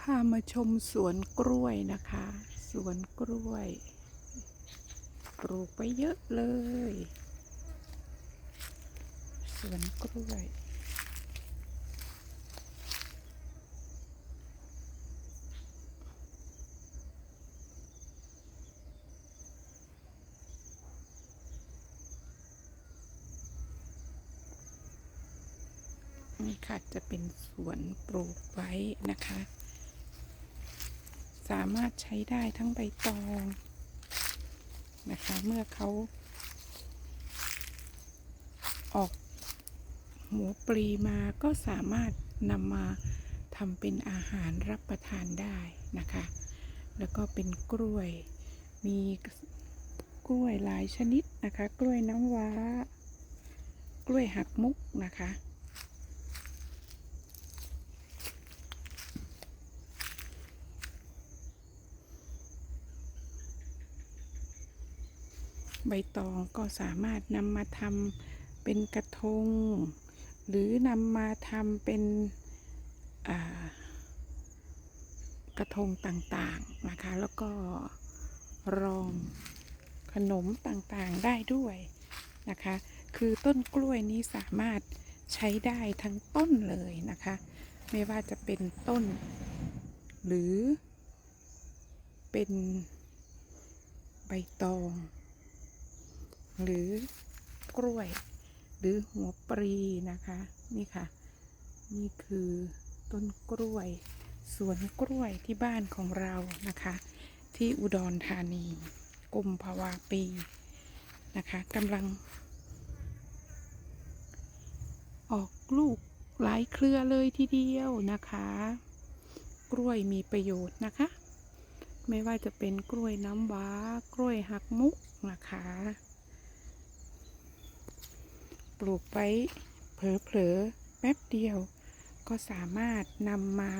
พามาชมสวนกล้วยนะคะ สวนกล้วย ปลูกไปเยอะเลย สวนกล้วย นี่ค่ะจะเป็นสวนปลูกไว้นะคะ สามารถใช้ได้ทั้งใบตองนะคะ เมื่อเขาออกหัวปลีมาก็สามารถนำมาทำเป็นอาหารรับประทานได้นะคะ แล้วก็เป็นกล้วย มีกล้วยหลายชนิดนะคะ กล้วยน้ำว้า กล้วยหักมุกนะคะ ใบตองก็สามารถนำมาทำเป็นกระทง หรือนำมาทำเป็นกระทงต่างๆนะคะ แล้วก็รองขนมต่างๆได้ด้วยนะคะ คือต้นกล้วยนี้สามารถใช้ได้ทั้งต้นเลยนะคะ ไม่ว่าจะเป็นต้น หรือเป็นใบตอง หรือกล้วย หรือหัวปรีนะคะ นี่ค่ะ นี่คือต้นกล้วยสวนกล้วยที่บ้านของเรานะคะ ที่อุดรธานีกุมภาวาปีนะคะกำลัง ออกลูกหลายเครือเลยทีเดียวนะคะ กล้วยมีประโยชน์นะคะ ไม่ว่าจะเป็นกล้วยน้ำว้ากล้วยหักมุกนะคะ ปลูกไว้เผลอๆแป๊บเดียว ก็สามารถนำมา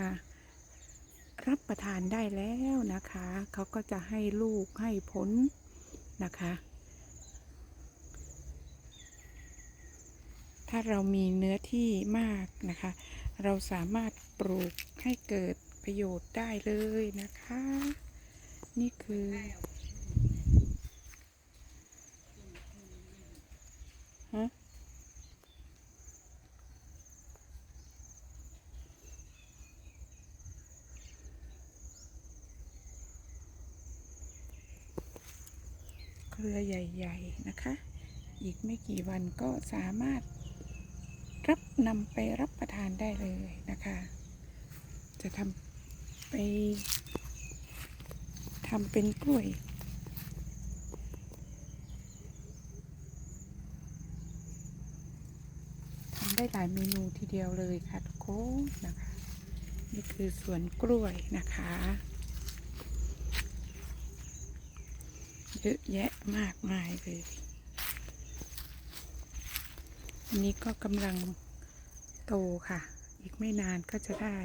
รับประทานได้แล้วนะคะ เขาก็จะให้ลูกให้ผลนะคะ ถ้าเรามีเนื้อที่มากนะคะ เราสามารถปลูกให้เกิดประโยชน์ได้เลยนะคะ นี่คือ เครือใหญ่ๆนะคะ อีกไม่กี่วันก็สามารถรับนำไปรับประทานได้เลยนะคะ จะทำไปทำเป็นกล้วยทำได้หลายเมนูทีเดียวเลยค่ะทุกคนนะคะ นี่คือสวนกล้วยนะคะ เยอะแยะมากมายเลยอันนี้ก็กำลังโตค่ะ อีกไม่นานก็จะได้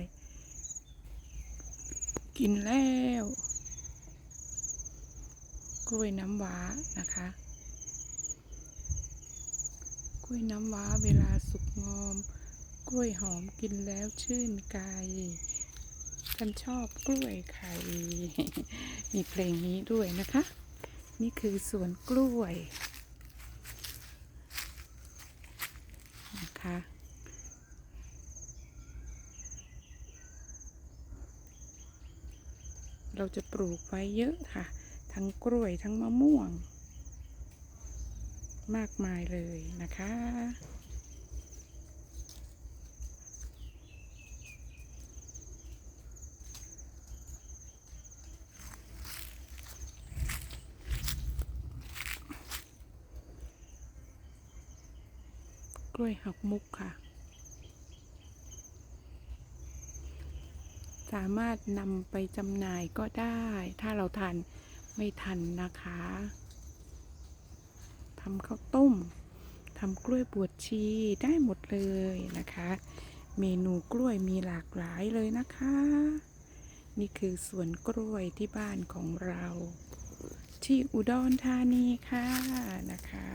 กินแล้ว กล้วยน้ำว้านะคะ กล้วยน้ำว้าเวลาสุกงอม กล้วยหอมกินแล้วชื่นกายฉันชอบกล้วยไข่ มีเพลงนี้ด้วยนะคะ นี่คือสวนกล้วยนะคะเราจะปลูกไว้เยอะค่ะ ทั้งกล้วยทั้งมะม่วง มากมายเลยนะคะ กล้วยหักมุกค่ะ สามารถนำไปจำหน่ายก็ได้ ถ้าเราทานไม่ทันนะคะทำข้าวต้มทำกล้วยบวชชีได้หมดเลยนะคะ เมนูกล้วยมีหลากหลายเลยนะคะ นี่คือสวนกล้วยที่บ้านของเรา ที่อุดรธานีค่ะนะคะ